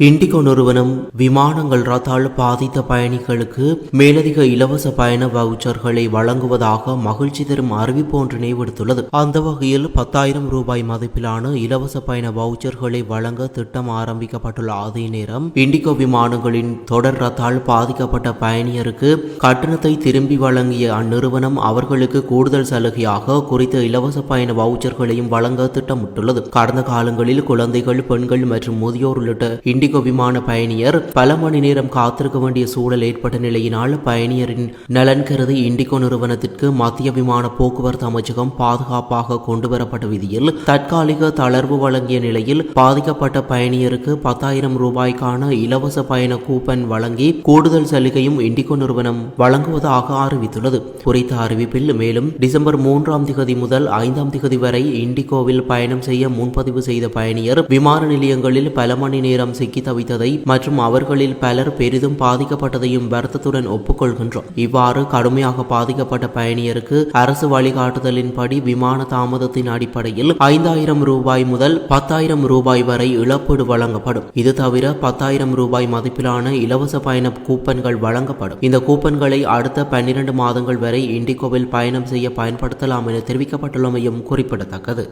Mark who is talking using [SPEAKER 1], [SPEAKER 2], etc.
[SPEAKER 1] Indigo நிறுவனம் விமானங்கள் ரத்தால் பாதித்த பயணிகளுக்கு மேலதிக இலவச பயண வவுச்சர்களை வழங்குவதாக மகிழ்ச்சி தரும் அறிவிப்பு ஒன்றினை விடுத்துள்ளது அந்த வகையில் பத்தாயிரம் ரூபாய் மதிப்பிலான இலவச பயண வவுச்சர்களை வழங்க திட்டம் ஆரம்பிக்கப்பட்டுள்ள அதே நேரம் இண்டிகோ விமானங்களின் தொடர் ரத்தால் பாதிக்கப்பட்ட பயணியருக்கு கட்டணத்தை திரும்பி வழங்கிய அந்நிறுவனம் அவர்களுக்கு கூடுதல் சலுகையாக குறித்த இலவச பயண வவுச்சர்களையும் வழங்க திட்டமிட்டுள்ளது. கடந்த காலங்களில் குழந்தைகள் பெண்கள் மற்றும் முதியோர் உள்ளிட்ட இண்டிகோ விமான பயணியர் பல மணி நேரம் காத்திருக்க வேண்டிய சூழல் ஏற்பட்ட நிலையினால் பயணியரின் நலன் கருதி இண்டிகோ நிறுவனத்திற்கு மத்திய விமான போக்குவரத்து அமைச்சகம் பாதுகாப்பாக கொண்டுவரப்பட்ட விதியில் தற்காலிக தளர்வு வழங்கிய நிலையில் பாதிக்கப்பட்ட பயணியருக்கு பத்தாயிரம் ரூபாய்க்கான இலவச பயண கூப்பன் வழங்கி கூடுதல் சலுகையும் இண்டிகோ நிறுவனம் வழங்குவதாக அறிவித்துள்ளது. குறித்த அறிவிப்பில் மேலும் டிசம்பர் மூன்றாம் திகதி முதல் ஐந்தாம் திகதி வரை இண்டிகோவில் பயணம் செய்ய முன்பதிவு செய்த பயணியர் விமான நிலையங்களில் பல மணி நேரம் சிக்கி சிக்கி தவித்ததை மற்றும் அவர்களில் பலர் பெரிதும் பாதிக்கப்பட்டதையும் வருத்தத்துடன் ஒப்புக்கொள்கின்றோம். இவ்வாறு கடுமையாக பாதிக்கப்பட்ட பயணியருக்கு அரசு வழிகாட்டுதலின்படி விமான தாமதத்தின் அடிப்படையில் ஐந்தாயிரம் ரூபாய் முதல் பத்தாயிரம் ரூபாய் வரை இழப்பீடு வழங்கப்படும். இது தவிர பத்தாயிரம் ரூபாய் மதிப்பிலான இலவச பயண கூப்பன்கள் வழங்கப்படும். இந்த கூப்பன்களை அடுத்த பன்னிரண்டு மாதங்கள் வரை இண்டிகோவில் பயணம் செய்ய பயன்படுத்தலாம் என தெரிவிக்கப்பட்டுள்ளமையும் குறிப்பிடத்தக்கது.